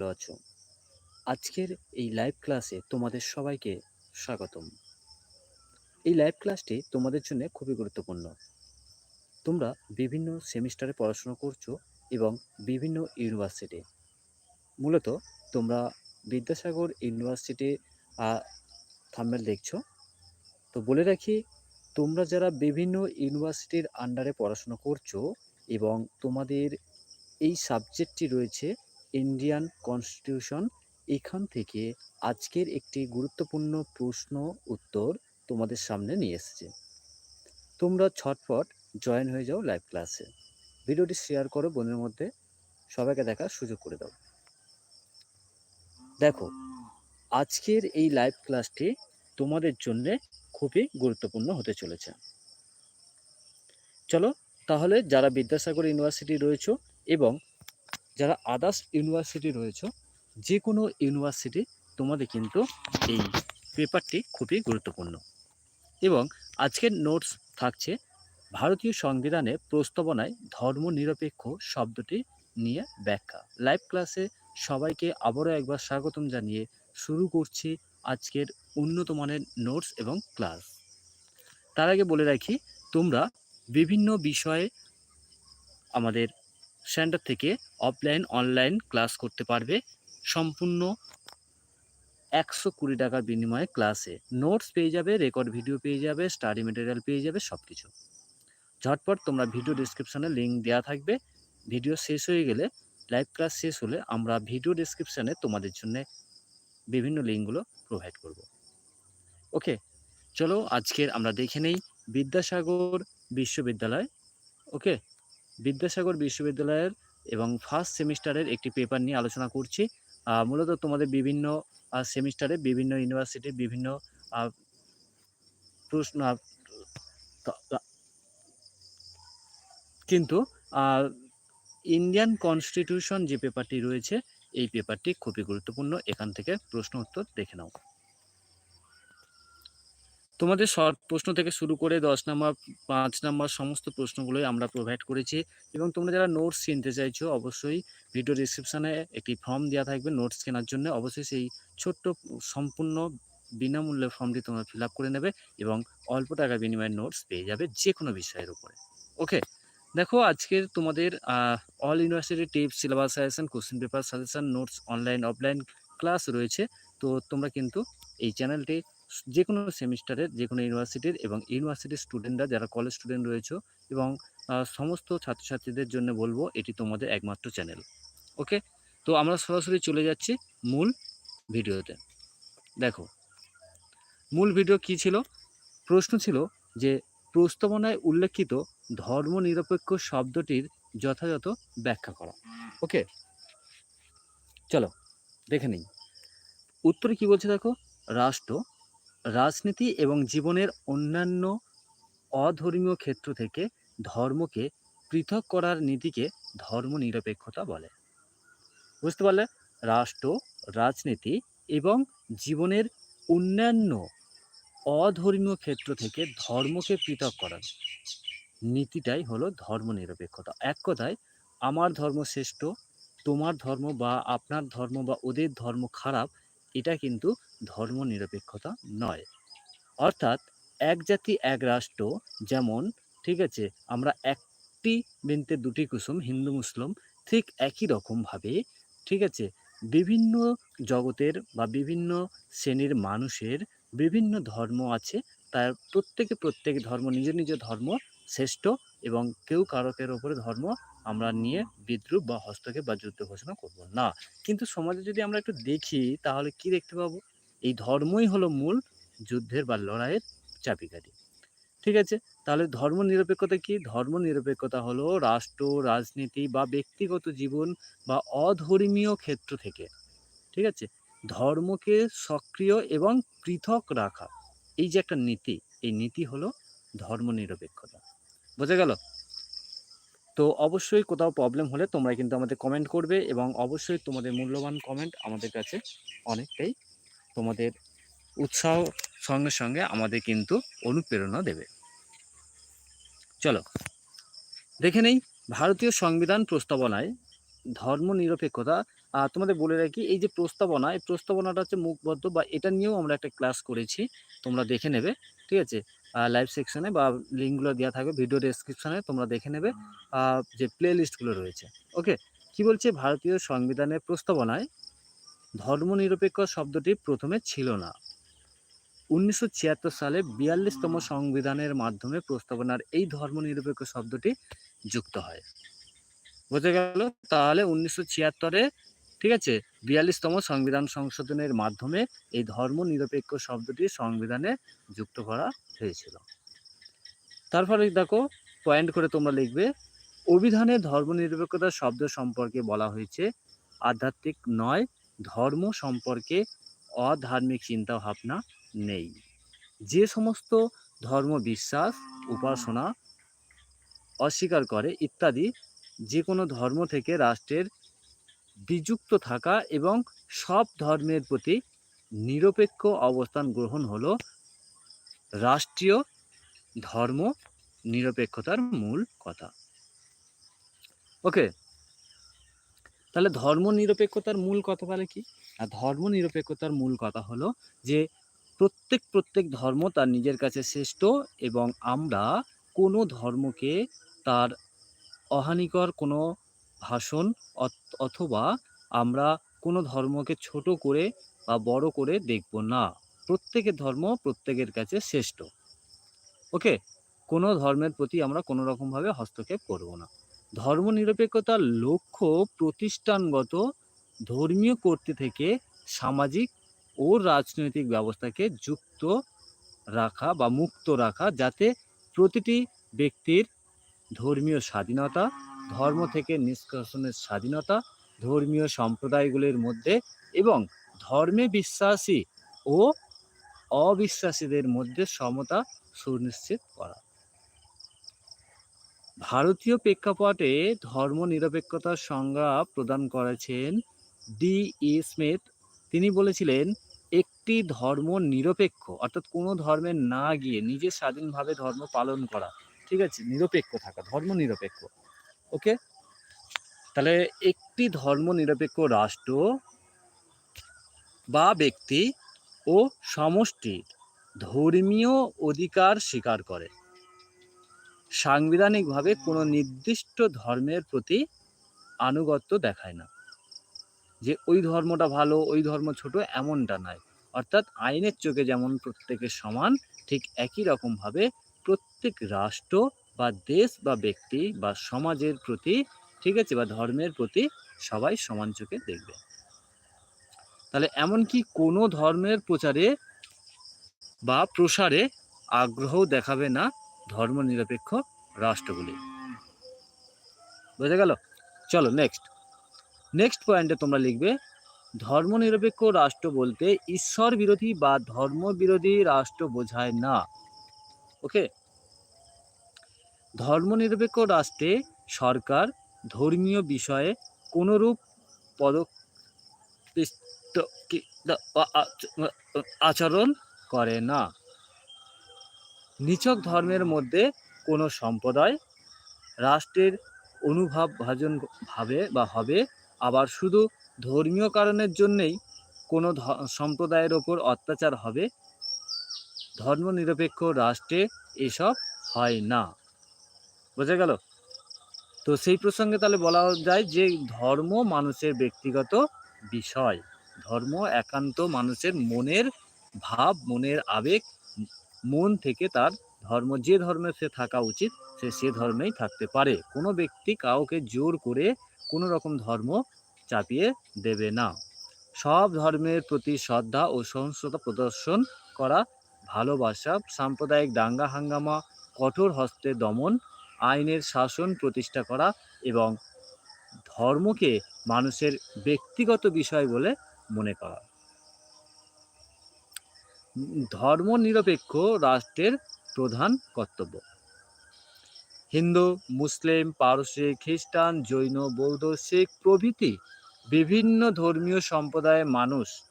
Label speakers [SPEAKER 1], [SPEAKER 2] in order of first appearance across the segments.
[SPEAKER 1] ভালো আছো আজকের এই লাইভ ক্লাসে তোমাদের সবাইকে স্বাগতম। এই লাইভ ক্লাসটি তোমাদের জন্য খুবই গুরুত্বপূর্ণ। তোমরা বিভিন্ন সেমিস্টারে পড়াশোনা করছ এবং বিভিন্ন ইউনিভার্সিটি মূলত তোমরা বিদ্যাসাগর ইউনিভার্সিটি থাম্বেল দেখছ। তো বলে রাখি, তোমরা যারা বিভিন্ন ইউনিভার্সিটির আন্ডারে পড়াশোনা করছ এবং তোমাদের এই সাবজেক্টটি রয়েছে ইন্ডিয়ান কনস্টিটিউশন এখান থেকে আজকের একটি গুরুত্বপূর্ণ প্রশ্ন উত্তর তোমাদের সামনে নিয়ে এসেছে। তোমরা ছটফট জয়েন হয়ে যাও লাইভ ক্লাসে ভিডিওটি শেয়ার করো বোনের মধ্যে, সবাইকে দেখার সুযোগ করে দাও। দেখো, আজকের এই লাইভ ক্লাসটি তোমাদের জন্য খুবই গুরুত্বপূর্ণ হতে চলেছে। চলো, তাহলে যারা বিদ্যাসাগর ইউনিভার্সিটি রয়েছে এবং যারা আদার্স ইউনিভার্সিটি রয়েছে যে কোনো ইউনিভার্সিটি তোমাদের কিন্তু এই পেপারটি খুবই গুরুত্বপূর্ণ। এবং আজকের নোটস থাকছে ভারতীয় সংবিধানে প্রস্তাবনায় ধর্মনিরপেক্ষ শব্দটি নিয়ে ব্যাখ্যা। লাইভ ক্লাসে সবাইকে আবারও একবার স্বাগতম জানিয়ে শুরু করছি আজকের উন্নত মানের নোটস এবং ক্লাস তার আগে বলে রাখি, তোমরা বিভিন্ন বিষয়ে আমাদের সেন্টার থেকে অফলাইন অনলাইন ক্লাস করতে পারবে। সম্পূর্ণ একশো কুড়ি টাকার বিনিময়ে ক্লাসে নোটস পেয়ে যাবে রেকর্ড ভিডিও পেয়ে যাবে স্টাডি মেটেরিয়াল পেয়ে যাবে সব কিছু ঝটপট তোমরা ভিডিও ডিসক্রিপশানে লিঙ্ক দেওয়া থাকবে। ভিডিও শেষ হয়ে গেলে লাইভ ক্লাস শেষ হলে আমরা ভিডিও ডিসক্রিপশানে তোমাদের জন্য বিভিন্ন লিঙ্কগুলো প্রোভাইড করব। ওকে চলো আজকের আমরা দেখে নেই। বিদ্যাসাগর বিশ্ববিদ্যালয়। ওকে বিদ্যাসাগর বিশ্ববিদ্যালয়ের এবং ফার্স্ট সেমিস্টারের একটি পেপার নিয়ে আলোচনা করছি। মূলত তোমাদের বিভিন্ন সেমিস্টারে বিভিন্ন ইউনিভার্সিটির বিভিন্ন প্রশ্ন কিন্তু ইন্ডিয়ান কনস্টিটিউশন যে পেপারটি রয়েছে, এই পেপারটি খুবই গুরুত্বপূর্ণ। এখান থেকে প্রশ্ন উত্তর দেখে নাও। তোমাদের শর্ট প্রশ্ন থেকে শুরু করে দশ নম্বর, পাঁচ নম্বর সমস্ত প্রশ্নগুলোই আমরা প্রোভাইড করেছি এবং তোমরা যারা নোটস কিনতে চাইছো, অবশ্যই ভিডিও ডিসক্রিপশানে একটি ফর্ম দেওয়া থাকবে নোটস কেনার জন্য। অবশ্যই সেই ছোট্ট সম্পূর্ণ বিনামূল্যে ফর্মটি তোমরা ফিল করে নেবে এবং অল্প টাকা বিনিময়ে নোটস পেয়ে যাবে যে কোনো বিষয়ের উপরে। ওকে দেখো আজকের তোমাদের all university tips syllabus suggestion question paper suggestion notes online offline class রয়েছে। তো তোমরা কিন্তু এই চ্যানেলটি যে কোনো সেমিস্টারের যে কোনো ইউনিভার্সিটির এবং ইউনিভার্সিটির স্টুডেন্টরা যারা কলেজ স্টুডেন্ট রয়েছে এবং সমস্ত ছাত্রছাত্রীদের জন্য বলব এটি তোমাদের একমাত্র চ্যানেল ওকে তো আমরা সরাসরি চলে যাচ্ছি মূল ভিডিওতে। দেখো, মূল ভিডিও কি ছিল? প্রশ্ন ছিল যে প্রস্তাবনায় উল্লেখিত ধর্মনিরপেক্ষ শব্দটির যথাযথ ব্যাখ্যা করা ওকে চলো, দেখে নিই। উত্তরে কি বলছে দেখো? রাষ্ট্র রাজনীতি এবং জীবনের অন্যান্য অধর্মীয় ক্ষেত্র থেকে ধর্মকে পৃথক করার নীতিকে ধর্মনিরপেক্ষতা বলে। বুঝতে পারলে? রাষ্ট্র, রাজনীতি এবং জীবনের অন্যান্য অধর্মীয় ক্ষেত্র থেকে ধর্মকে পৃথক করার নীতিটাই হলো ধর্মনিরপেক্ষতা। এক কথায়, আমার ধর্ম শ্রেষ্ঠ, তোমার ধর্ম বা আপনার ধর্ম বা ওদের ধর্ম খারাপ এটা কিন্তু ধর্মনিরপেক্ষতা নয়। অর্থাৎ এক জাতি, এক রাষ্ট্র যেমন, ঠিক আছে, আমরা একটি বৃন্তে দুটি কুসুম, হিন্দু, মুসলিম, ঠিক একই রকমভাবে, ঠিক আছে, বিভিন্ন জগতের বা বিভিন্ন শ্রেণির মানুষের বিভিন্ন ধর্ম আছে, তার প্রত্যেকে প্রত্যেক ধর্ম, নিজ নিজ ধর্ম শ্রেষ্ঠ এবং কেউ কারকের ওপরে ধর্ম আমরা নিয়ে বিদ্রুপ বা হস্তক্ষেপ বা যুদ্ধ ঘোষণা করব না। কিন্তু সমাজে যদি আমরা একটু দেখি, তাহলে কি দেখতে পাবো? এই ধর্মই হলো মূল যুদ্ধের বা লড়াইয়ের চাবিকাঠি। ঠিক আছে? তাহলে ধর্ম নিরপেক্ষতা কি? ধর্ম নিরপেক্ষতা হলো রাষ্ট্র, রাজনীতি বা ব্যক্তিগত জীবন বা অধর্মীয় ক্ষেত্র থেকে। ঠিক আছে? ধর্মকে সক্রিয় এবং পৃথক রাখা। এই যে একটা নীতি, এই নীতি হলো ধর্ম নিরপেক্ষতা। বোঝা গেল? তো অবশ্যই কোথাও প্রবলেম হলে তোমরা কিন্তু আমাদের কমেন্ট করবে এবং অবশ্যই তোমাদের মূল্যবান কমেন্ট আমাদের কাছে অনেকটাই তোমাদের উৎসাহ সঙ্গে সঙ্গে আমাদের কিন্তু অনুপ্রেরণা দেবে চলো দেখে নেই ভারতীয় সংবিধান প্রস্তাবনায় ধর্মনিরপেক্ষতা তোমাদের বলে রাখি এই যে প্রস্তাবনা, এই প্রস্তাবনাটা হচ্ছে মুখবদ্ধ বা এটা নিয়েও আমরা একটা ক্লাস করেছি। তোমরা দেখে নেবে। ঠিক আছে? লাইভ সেকশনে বা লিঙ্কগুলো দেওয়া থাকবে ভিডিও ডেসক্রিপশনে তোমরা দেখে নেবে। যে প্লে লিস্টগুলো রয়েছে। ওকে? কি বলছে ভারতীয় সংবিধানের প্রস্তাবনায় ধর্মনিরপেক্ষ শব্দটি প্রথমে ছিল না। ১৯৭৬ সালে বিয়াল্লিশতম সংবিধানের মাধ্যমে প্রস্তাবনার এই ধর্মনিরপেক্ষ শব্দটি যুক্ত হয়। বোঝা গেল? তাহলে ১৯৭৬ এ ঠিক আছে? ৪২ তম সংবিধান সংশোধনের মাধ্যমে এই ধর্মনিরপেক্ষ শব্দটি সংবিধানে যুক্ত করা হয়েছিল। তারপরে দেখো পয়েন্ট করে তোমরা লিখবে, অভিধানে ধর্মনিরপেক্ষতা শব্দ সম্পর্কে বলা হয়েছে আধ্যাত্মিক নয়, ধর্ম সম্পর্কে অধার্মিক চিন্তাভাবনা নেই। যে সমস্ত ধর্ম বিশ্বাস, উপাসনা অস্বীকার করে ইত্যাদি যে কোনো ধর্ম থেকে রাষ্ট্রের বিযুক্ত থাকা এবং সব ধর্মের প্রতি নিরপেক্ষ অবস্থান গ্রহণ হলো রাষ্ট্রীয় ধর্ম নিরপেক্ষতার মূল কথা। ওকে? তাহলে ধর্মনিরপেক্ষতার মূল কথা তাহলে কি? আর ধর্মনিরপেক্ষতার মূল কথা হলো যে প্রত্যেক, প্রত্যেক ধর্ম তার নিজের কাছে শ্রেষ্ঠ এবং আমরা কোনো ধর্মকে তার অহানিকর কোনো ভাষণ অথ অথবা আমরা কোনো ধর্মকে ছোট করে বা বড় করে দেখব না। প্রত্যেকের ধর্ম প্রত্যেকের কাছে শ্রেষ্ঠ। ওকে? কোনো ধর্মের প্রতি আমরা কোনো রকমভাবে হস্তক্ষেপ করব না। ধর্মনিরপেক্ষতার লক্ষ্য প্রতিষ্ঠানগত ধর্মীয় কর্তৃ থেকে সামাজিক ও রাজনৈতিক ব্যবস্থাকে যুক্ত রাখা বা মুক্ত রাখা যাতে প্রতিটি ব্যক্তির ধর্মীয় স্বাধীনতা, ধর্ম থেকে নিষ্কাশনের স্বাধীনতা, ধর্মীয় সম্প্রদায়গুলির মধ্যে এবং ধর্মে বিশ্বাসী ও অবিশ্বাসীদের মধ্যে সমতা সুনিশ্চিত করা। ভারতীয় প্রেক্ষাপটে ধর্ম নিরপেক্ষতার সংজ্ঞা প্রদান করেছেন ডি. ই. স্মিথ। তিনি বলেছিলেন, "একটি ধর্ম নিরপেক্ষ অর্থাৎ কোনো ধর্মে না গিয়ে নিজের স্বাধীনভাবে ধর্ম পালন করা।" ঠিক আছে? নিরপেক্ষ থাকা, ধর্মনিরপেক্ষ। ওকে? তাহলে একটি ধর্ম নিরপেক্ষ রাষ্ট্র বা ব্যক্তি ও সমষ্টির ধর্মীয় অধিকার স্বীকার করে। সাংবিধানিকভাবে কোনো নির্দিষ্ট ধর্মের প্রতি আনুগত্য দেখায় না। যে ওই ধর্মটা ভালো, ওই ধর্ম ছোট এমনটা নয়। অর্থাৎ আইনের চোখে যেমন প্রত্যেকে সমান ঠিক একই রকমভাবে প্রত্যেক রাষ্ট্র বা দেশ বা ব্যক্তি বা সমাজের প্রতি ঠিক আছে? বা ধর্মের প্রতি সবাই সমান চোখে দেখবে। তাহলে এমনকি কোনো ধর্মের প্রচারে বা প্রসারে আগ্রহ দেখাবে না ধর্মনিরপেক্ষ রাষ্ট্রগুলি। বোঝা গেল? চলো নেক্সট। নেক্সট পয়েন্টে তোমরা লিখবে, ধর্মনিরপেক্ষ রাষ্ট্র বলতে ঈশ্বর বিরোধী বা ধর্মবিরোধী রাষ্ট্র বোঝায় না। ওকে? ধর্মনিরপেক্ষ রাষ্ট্রে সরকার ধর্মীয় বিষয়ে কোনোরূপ পদপিষ্ট আচরণ করে না। নিছক ধর্মের মধ্যে কোনো সম্প্রদায় রাষ্ট্রের অনুভাবভাজন ভাবে বা হবে, আবার শুধু ধর্মীয় কারণের জন্যেই কোনো সম্প্রদায়ের ওপর অত্যাচার হবে। ধর্মনিরপেক্ষ রাষ্ট্রে এসব হয় না। বোঝা গেল? তো সেই প্রসঙ্গে তাহলে বলা যায় যে ধর্ম মানুষের ব্যক্তিগত বিষয়। ধর্ম একান্ত মানুষের মনের ভাব, মনের আবেগ, মন থেকে তার ধর্ম যে ধর্মে সে থাকা উচিত সে সে ধর্মেই থাকতে পারে। কোনো ব্যক্তি কাউকে জোর করে কোনো রকম ধর্ম চাপিয়ে দেবে না। সব ধর্মের প্রতি শ্রদ্ধা ও সহিষ্ণুতা প্রদর্শন করা, ভালোবাসা, সাম্প্রদায়িক দাঙ্গা-হাঙ্গামা, কঠোর হস্তে দমন, আইনের শাসন প্রতিষ্ঠা করা এবং ধর্মকে মানুষের ব্যক্তিগত বিষয় বলে মনে করা। উম ধর্মনিরপেক্ষ রাষ্ট্রের প্রধান কর্তব্য। হিন্দু, মুসলিম, পারসি, খ্রিস্টান, জৈন, বৌদ্ধ, শিখ প্রভৃতি বিভিন্ন ধর্মীয় সম্প্রদায়ের মানুষ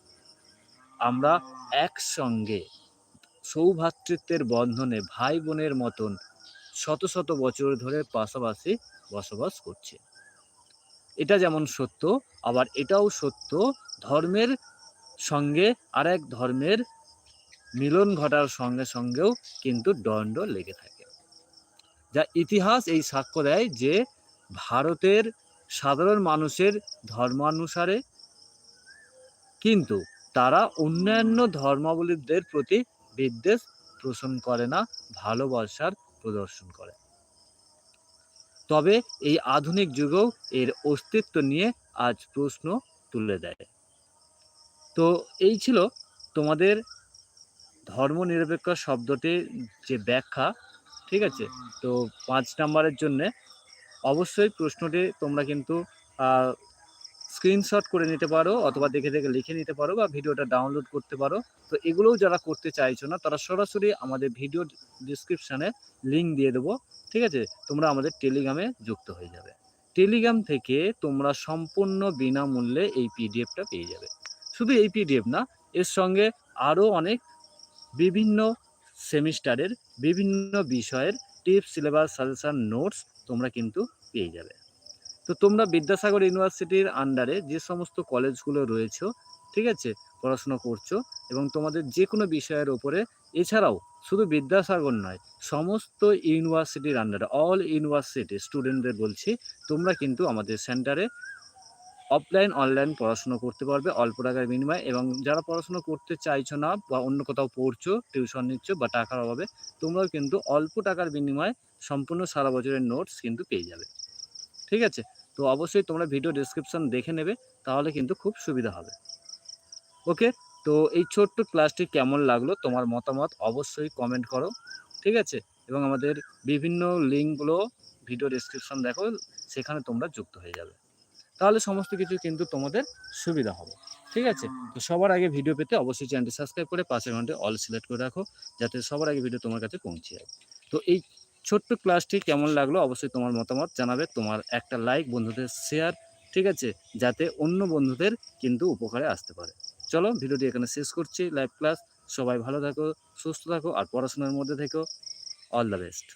[SPEAKER 1] আমরা একসঙ্গে সৌভ্রাতৃত্বের বন্ধনে ভাই-বোনের মতন শত, শত বছর ধরে পাশাপাশি বসবাস করছে। এটা যেমন সত্য আবার এটাও সত্য ধর্মের সঙ্গে আর এক ধর্মের মিলন ঘটার সঙ্গে সঙ্গেও কিন্তু দণ্ড লেগে থাকে। যা ইতিহাস এই সাক্ষ্য দেয় যে ভারতের সাধারণ মানুষের ধর্মানুসারে কিন্তু তারা অন্যান্য ধর্মাবলম্বীদের প্রতি বিদ্বেষ পোষণ করে না ভালোবাসার প্রদর্শন করে। তবে এই আধুনিক যুগেও এর অস্তিত্ব নিয়ে আজ প্রশ্ন তুলে দেয়। তো এই ছিল তোমাদের ধর্মনিরপেক্ষ শব্দটির যে ব্যাখ্যা, ঠিক আছে? তো পাঁচ নাম্বারের জন্যে অবশ্যই প্রশ্নটি তোমরা কিন্তু স্ক্রিনশট করে নিতে পারো অথবা দেখে দেখে লিখে নিতে পারো বা ভিডিওটা ডাউনলোড করতে পারো। তো এগুলোও যারা করতে চাইছো না, তারা সরাসরি আমাদের ভিডিও ডিসক্রিপশানে লিঙ্ক দিয়ে দেবো, ঠিক আছে? তোমরা আমাদের টেলিগ্রামে যুক্ত হয়ে যাবে। টেলিগ্রাম থেকে তোমরা সম্পূর্ণ বিনামূল্যে এই পিডিএফটা পেয়ে যাবে। শুধু এই পিডিএফ না, এর সঙ্গে আরও অনেক বিভিন্ন সেমিস্টারের বিভিন্ন বিষয়ের টিপস, সিলেবাস, সাজেশন, নোটস তোমরা কিন্তু পেয়ে যাবে। তো তোমরা বিদ্যাসাগর ইউনিভার্সিটির আন্ডারে যে সমস্ত কলেজগুলো রয়েছে, ঠিক আছে, পড়াশোনা করছ এবং তোমাদের যে কোনো বিষয়ের ওপরে এছাড়াও শুধু বিদ্যাসাগর নয়, সমস্ত ইউনিভার্সিটির আন্ডারে অল ইউনিভার্সিটি স্টুডেন্টদের বলছি, তোমরা কিন্তু আমাদের সেন্টারে অফলাইন অনলাইন পড়াশোনা করতে পারবে অল্প টাকার বিনিময়ে এবং যারা পড়াশোনা করতে চাইছো না বা অন্য কোথাও পড়ছো টিউশন নিচ্ছ বা টাকার অভাবে, তোমরাও কিন্তু অল্প টাকার বিনিময়ে সম্পূর্ণ সারা বছরের নোটস কিন্তু পেয়ে যাবে। ঠিক আছে? তো অবশ্যই তোমরা ভিডিও ডিসক্রিপশন দেখে নেবে, তাহলে কিন্তু খুব সুবিধা হবে। ওকে তো এই ছোট্ট ক্লাসটি কেমন লাগল তোমার মতামত অবশ্যই কমেন্ট করো, ঠিক আছে? এবং আমাদের বিভিন্ন লিঙ্কগুলো ভিডিও ডিসক্রিপশন দেখো, সেখানে তোমরা যুক্ত হয়ে যাবে। তাহলে সমস্ত কিছু কিন্তু তোমাদের সুবিধা হবে, ঠিক আছে? তো সবার আগে ভিডিও পেতে অবশ্যই চ্যানেলটি সাবস্ক্রাইব করে পাশের ঘন্টে অল সিলেক্ট করে রাখো, যাতে সবার আগে ভিডিও তোমার কাছে পৌঁছে যায়। তো এই ছোট্ট ক্লাসটি কেমন লাগল অবশ্যই তোমার মতামত জানাবে, তোমার একটা লাইক বন্ধুদের শেয়ার ঠিক আছে? যাতে অন্য বন্ধুদের কিন্তু উপকারে আসতে পারে। চলো ভিডিওটি এখানে শেষ করছি লাইভ ক্লাস সবাই ভালো থাকো, সুস্থ থাকো, আর পড়াশোনার মধ্যে থেকো অল দ্য বেস্ট